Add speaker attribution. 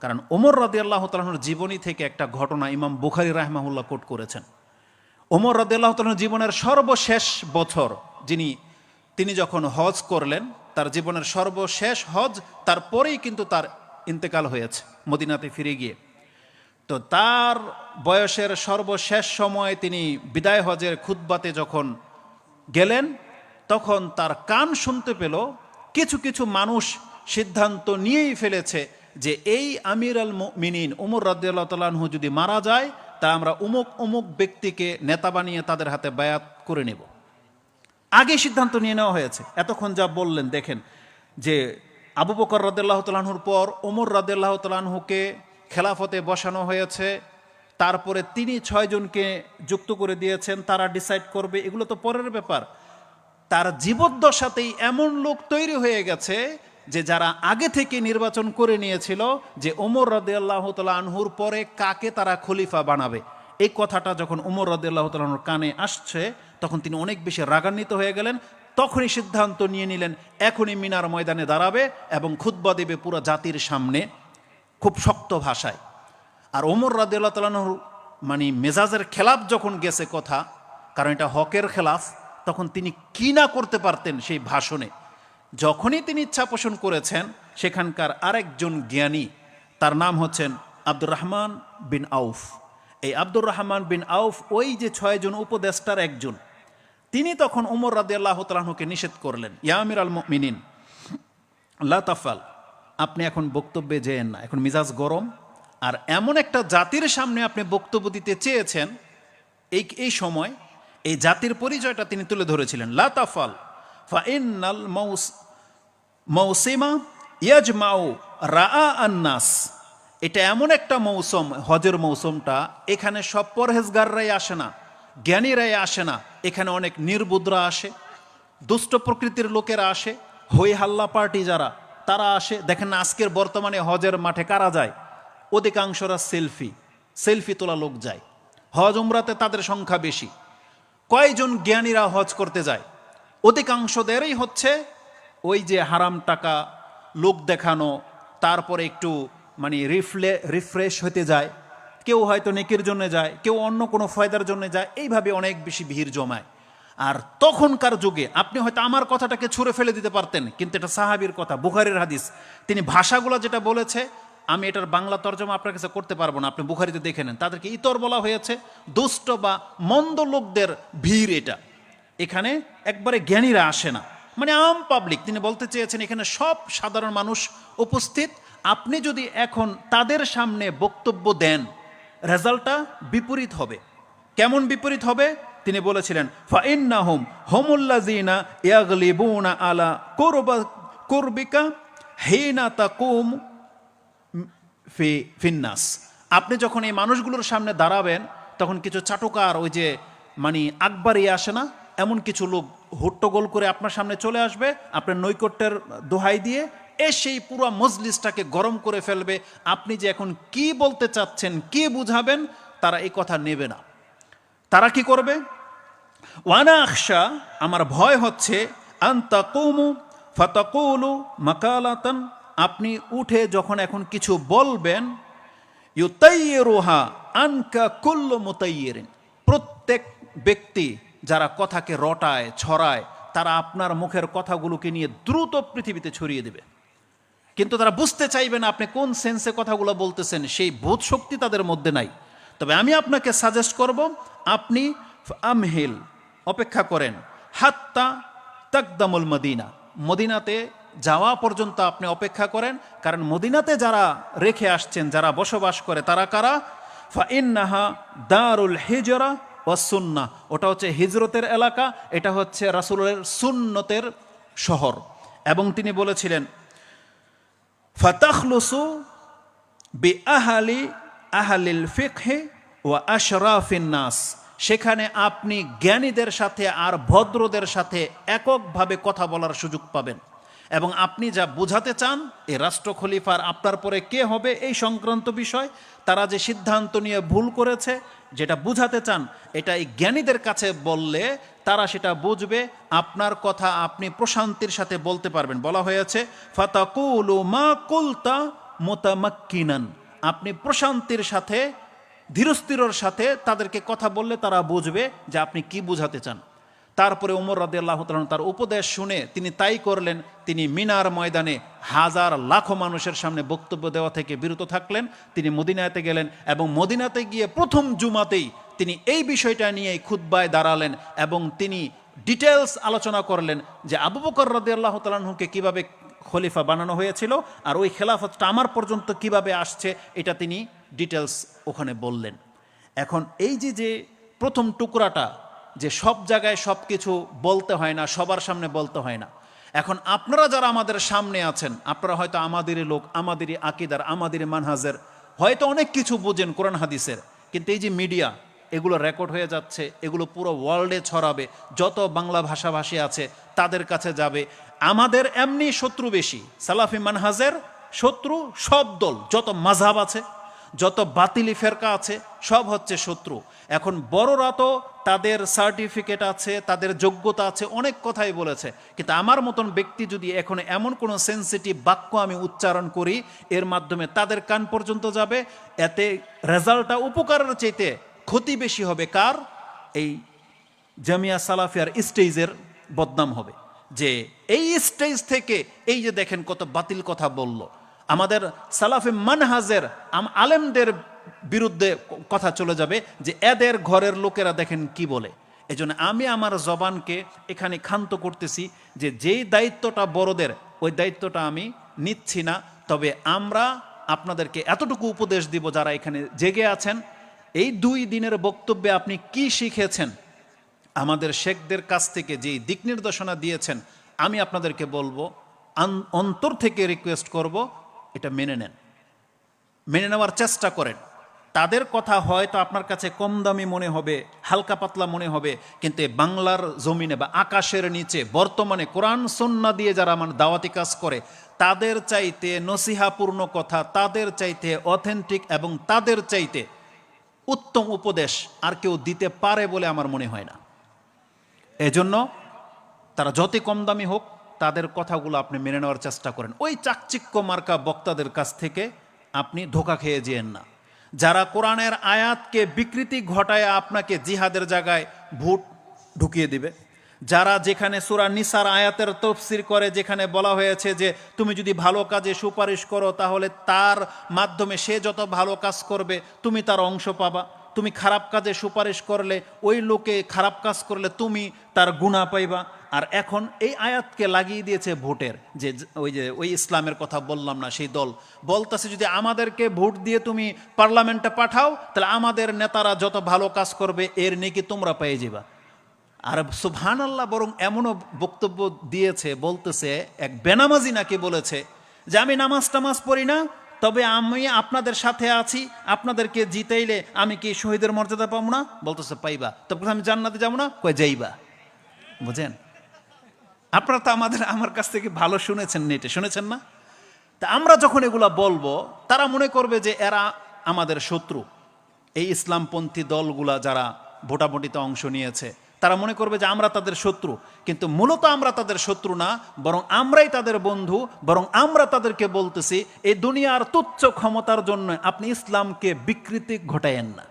Speaker 1: কারণ ওমর রাদি আল্লাহ তালাহর জীবনী থেকে একটা ঘটনা ইমাম বুখারি রাহমাহুল্লাহ কোট করেছেন। ওমর রাদি আল্লাহ তালাহর জীবনের সর্বশেষ বছর যিনি, তিনি যখন হজ করলেন, তার জীবনের সর্বশেষ হজ তারপরেই কিন্তু তার ইন্তেকাল হয়েছে, মদিনাতে ফিরে গিয়ে। তো তার বয়সের সর্বশেষ সময় তিনি বিদায় হজের খুতবাতে যখন গেলেন, তখন তার কান শুনতে পেল, কিছু কিছু মানুষ সিদ্ধান্ত নিয়েই ফেলেছে যে এই আমির আল মিনিন উমর রাদিয়াল্লাহ তালাহু যদি মারা যায়, তা আমরা উমুক উমুক ব্যক্তিকে নেতা বানিয়ে তাদের হাতে বায়াত করে নেব। আগে সিদ্ধান্ত নিয়ে নেওয়া হয়েছে। এতক্ষণ যা বললেন, দেখেন যে আবু বকর রদাল্লাহ তালাহুর পর ওমর রদাল্লাহ তালাহুকে খেলাফতে বসানো হয়েছে। তারপরে তিনি ছয়জনকে যুক্ত করে দিয়েছেন, তারা ডিসাইড করবে। এগুলো তো পরের ব্যাপার। তার জীবদ্দশাতেই এমন লোক তৈরি হয়ে গেছে যে যারা আগে থেকে নির্বাচন করে নিয়েছিল, যে ওমর রদিয়াল্লাহ তালা আনহুর পরে কাকে তারা খলিফা বানাবে? এই কথাটা যখন উমর রদিয়াল্লাহ তালাহুর কানে আসছে, তখন তিনি অনেক বেশি রাগান্বিত হয়ে গেলেন। তখনই সিদ্ধান্ত নিয়ে নিলেন, এখনই মিনার ময়দানে দাঁড়াবে এবং খুদ্া দেবে পুরো জাতির সামনে, খুব শক্ত ভাষায়। আর ওমর রাদিয়াল্লাহ তালাহুর মানে মেজাজের খেলাফ যখন গেছে কথা, কারণ এটা হকের খেলাফ, তখন তিনি কি না করতে পারতেন সেই ভাষণে। যখনই তিনি ইচ্ছা পোষণ করেছেন, সেখানকার আরেকজন জ্ঞানী, তার নাম হচ্ছেন আব্দুর রহমান বিন আউফ। এই আব্দুর রহমান বিন আউফ ওই যে ছয়জন উপদেষ্টার একজন। তিনি তখন উমর রাদি আল্লাহ তালাহুকে নিষেধ করলেন ইয়ামির আল মিনিন আল্লাহ তাফাল, আপনি এখন বক্তব্যে যেয়েন না, এখন মিজাজ গরম। আর এমন একটা জাতির সামনে আপনি বক্তব্য দিতে চেয়েছেন, এই এই সময় এই জাতির পরিচয়টা তিনি তুলে ধরেছিলেন লাতাফাল ফাইনাল মৌস মৌসিমা ইয়াজমাউ রা এটা এমন একটা মৌসুম, হজের মৌসুমটা, এখানে সব পরহেজগাররাই আসে না, জ্ঞানীরাই আসে না, এখানে অনেক নির্বুদ্রা আসে, দুষ্ট প্রকৃতির লোকেরা আসে, হই হাল্লা পার্টি যারা, তারা আসে, দেখেন আজকের বর্তমানে হজের মাঠে কারা যায়? অধিকাংশরা সেলফি সেলফি তোলা লোক যায়, হজ উমরাতে তাদের সংখ্যা বেশি। কয়জন জ্ঞানীরা হজ করতে যায়? অধিকাংশদেরই হচ্ছে ওই যে হারাম টাকা লোক দেখানো, তারপরে একটু মানে রিফলে, রিফ্রেশ হতে যায়। কেউ হয়তো নেকির জন্য যায়, কেউ অন্য কোনো ফয়দার জন্য যায়, এইভাবে অনেক বেশি ভিড় জমায়। আর তখনকার যুগে, আপনি হয়তো আমার কথাটাকে ছুঁড়ে ফেলে দিতে পারতেন, কিন্তু এটা সাহাবির কথা, বুখারির হাদিস। তিনি ভাষাগুলো যেটা বলেছে, আমি এটার বাংলা তর্জমা আপনার কাছে করতে পারব না, আপনি বুখারিতে দেখে নেন। তাদেরকে ইতর বলা হয়েছে, দুষ্ট বা মন্দ লোকদের ভিড় এটা। এখানে একবারে জ্ঞানীরা আসে না। মানে আম পাবলিক তিনি বলতে চেয়েছেন এখানে সব সাধারণ মানুষ উপস্থিত। আপনি যদি এখন তাদের সামনে বক্তব্য দেন রেজাল্টটা বিপরীত হবে। কেমন বিপরীত হবে? তিনি বলেছিলেন, ফাইন্নাহুম হোমুল্লাজিনা ইয়াগলিবুনা আলা কুরবা, কুরবিকা হিনা তাকুম ফি, ফিন্নাস। আপনি যখন এই মানুষগুলোর সামনে দাঁড়াবেন, তখন কিছু চাটুকার ওই যে মানে আকবারই আসে না? এমন কিছু লোক হট্টগোল করে আপনার সামনে চলে আসবে, আপনার নৈকট্যের দোহাই দিয়ে এসেই পুরো মজলিসটাকে গরম করে ফেলবে। আপনি যে এখন কি বলতে চাচ্ছেন, কি বুঝাবেন, তারা এই কথা নেবে না। তারা কি করবে? ওয়ানা আকশা আমার ভয় হচ্ছে আন্তাকুমু আপনি উঠে যখন এখন কিছু বলবেন, ইউতাইয়েরোহা আনকা কুল্ল মুতাইয়েরিন। প্রত্যেক ব্যক্তি যারা কথাকে রটায়, ছড়ায়, তারা আপনার মুখের কথাগুলোকে নিয়ে দ্রুত পৃথিবীতে ছড়িয়ে দেবে। কিন্তু তারা বুঝতে চাইবে না আপনি কোন সেন্সে কথাগুলো বলতেছেন, সেই বোধ শক্তি তাদের মধ্যে নাই। তবে আমি আপনাকে সাজেস্ট করব, আপনি আমহিল, অপেক্ষা করেন। হাত্তা তাকদামুল মদিনা, মদিনাতে যাওয়া পর্যন্ত আপনি অপেক্ষা করেন, কারণ মদিনাতে যারা রেখে আসছেন, যারা বসবাস করে, তারা কারা? ফা ইন্নাহা দারুল হিজরা ও সুন্না ওটা হচ্ছে হিজরতের এলাকা, এটা হচ্ছে রাসুলের সুন্নতের শহর। এবং তিনি বলেছিলেন, ফাতাখলুসু বি আহালি আহালিল ফিকহে ও আশরাফিন নাস। সেখানে আপনি জ্ঞানীদের সাথে আর ভদ্রদের সাথে এককভাবে কথা বলার সুযোগ পাবেন। এবং আপনি যা বোঝাতে চান, এই রাষ্ট্র খলিফার আপনার পরে কে হবে এই সংক্রান্ত বিষয়, তারা যে সিদ্ধান্ত নিয়ে ভুল করেছে, যেটা বুঝাতে চান, এটা এই জ্ঞানীদের কাছে বললে তারা সেটা বুঝবে। আপনার কথা আপনি প্রশান্তির সাথে বলতে পারবেন। বলা হয়েছে, ফাতাকুলু মা কুলতা মোতামাক্কিনান। আপনি প্রশান্তির সাথে, ধীরস্থিরর সাথে তাদেরকে কথা বললে তারা বুঝবে যে আপনি কি বুঝাতে চান। তারপরে উমর রাদে আল্লাহ তার উপদেশ শুনে তিনি তাই করলেন, তিনি মিনার ময়দানে হাজার লাখো মানুষের সামনে বক্তব্য দেওয়া থেকে বিরত থাকলেন, তিনি মদিনাতে গেলেন এবং মদিনাতে গিয়ে প্রথম জুমাতেই তিনি এই বিষয়টা নিয়েই খুদ্বায় দাঁড়ালেন এবং তিনি ডিটেলস আলোচনা করলেন যে আবু বকর রাদে আল্লাহ তালাহুকে কীভাবে খলিফা বানানো হয়েছিল আর ওই খেলাফতটা আমার পর্যন্ত কীভাবে আসছে, এটা তিনি ডিটেলস ওখানে বললেন। এখন এই যে যে প্রথম টুকরাটা যে সব জায়গায় সব কিছু বলতে হয় না, সবার সামনে বলতে হয় না। এখন আপনারা যারা আমাদের সামনে আছেন, আপনারা হয়তো আমাদেরই লোক, আমাদেরই আকিদার, আমাদেরই মানহাজের, হয়তো অনেক কিছু বোঝেন কোরআন হাদিসের, কিন্তু এই যে মিডিয়া, এগুলো রেকর্ড হয়ে যাচ্ছে, এগুলো পুরো ওয়ার্ল্ডে ছড়াবে, যত বাংলা ভাষাভাষী আছে তাদের কাছে যাবে। আমাদের এমনি শত্রু বেশি, সালাফি মানহাজের শত্রু সব দল, যত মাঝহাব আছে যত বাতিলি ফেরকা আছে, সব হচ্ছে শত্রু। এখন বড়রা তো তাদের সার্টিফিকেট আছে, তাদের যোগ্যতা আছে, অনেক কথাই বলেছে। কিন্তু আমার মতন ব্যক্তি যদি এখন এমন কোনো সেন্সিটিভ বাক্য আমি উচ্চারণ করি, এর মাধ্যমে তাদের কান পর্যন্ত যাবে, এতে রেজাল্টটা উপকারের চাইতে ক্ষতি বেশি হবে কার? এই জামিয়া সালাফিয়ার স্টেজের বদনাম হবে। যে এই স্টেজ থেকে, এই যে দেখেন কত বাতিল কথা বলল। আমাদের সালাফে মানহাজের আলেমদের বিরুদ্ধে কথা চলে যাবে যে এদের ঘরের লোকেরা দেখেন কি বলে। এজন্য আমি আমার জবানকে এখানে ক্ষান্ত করতেছি যে যেই দায়িত্বটা বড়দের, ওই দায়িত্বটা আমি নিচ্ছি না। তবে আমরা আপনাদেরকে এতটুকু উপদেশ দিব যারা এখানে জেগে আছেন, এই দুই দিনের বক্তব্যে আপনি কি শিখেছেন? আমাদের শেখদের কাছ থেকে যেই দিক নির্দেশনা দিয়েছেন, আমি আপনাদেরকে বলব অন্তর থেকে রিকোয়েস্ট করব এটা মেনে নেন। মেনে নেওয়ার চেষ্টা করেন। তাদের কথা হয়তো আপনার কাছে কম দামি মনে হবে, হালকা পাতলা মনে হবে, কিন্তু বাংলার জমিনে বা আকাশের নিচে বর্তমানে কোরআন সন্না দিয়ে যারা আমার দাওয়াতি কাজ করে, তাদের চাইতে নসিহাপূর্ণ কথা, তাদের চাইতে অথেন্টিক এবং তাদের চাইতে উত্তম উপদেশ আর কেউ দিতে পারে বলে আমার মনে হয় না। এজন্য তারা যতই কম দামি হোক তাদের কথাগুলো আপনি মেনে নেওয়ার চেষ্টা করেন। ওই চাকচিক্য মার্কা বক্তাদের কাছ থেকে আপনি ধোকা খেয়ে যেয়েন না। যারা কোরআনের আয়াতকে বিকৃতি ঘটায় আপনাকে জিহাদের জায়গায় ভোট ঢুকিয়ে দিবে। যারা যেখানে সুরা নিসার আয়াতের তফসির করে, যেখানে বলা হয়েছে যে তুমি যদি ভালো কাজে সুপারিশ করো, তাহলে তার মাধ্যমে সে যত ভালো কাজ করবে, তুমি তার অংশ পাবা। তুমি খারাপ কাজে সুপারিশ করলে, ওই লোকে খারাপ কাজ করলে তুমি তার গুণা পাইবা। আর এখন এই আয়াতকে লাগিয়ে দিয়েছে ভোটের, যে ওই যে, ওই ইসলামের কথা বললাম না, সেই দল। বলতেছে যদি আমাদেরকে ভোট দিয়ে তুমি পার্লামেন্টে পাঠাও, তাহলে আমাদের নেতারা যত ভালো কাজ করবে, এর নেকি তোমরা পেয়ে যাবা। আর সুবহান আল্লাহ বরং এমনও বক্তব্য দিয়েছে, বলতেছে, এক বেনামাজি নাকি বলেছে যে, আমি নামাজ টামাজ পড়ি না তবে আমি আপনাদের সাথে আছি, আপনাদেরকে জিতাইলে আমি কি শহীদের মর্যাদা পাবো না? বলতেছে, পাইবা। তবে আমি জান্নাতে যাব না? কয়ে যাইবা। বুঝেন? আপনারা তো আমাদের, আমার কাছ থেকে ভালো শুনেছেন নেটে, শুনেছেন না? তা আমরা যখন এগুলা বলব, তারা মনে করবে যে এরা আমাদের শত্রু। এই ইসলামপন্থী দলগুলা যারা ভোটাভুটিতে অংশ নিয়েছে তারা মনে করবে যে আমরা তাদের শত্রু, কিন্তু মূলত আমরা তাদের শত্রু না, বরং আমরাই তাদের বন্ধু, বরং আমরা তাদেরকে বলতেছি এই দুনিয়ার তুচ্ছ ক্ষমতার জন্য আপনি ইসলামকে বিকৃতি ঘটায়েন না।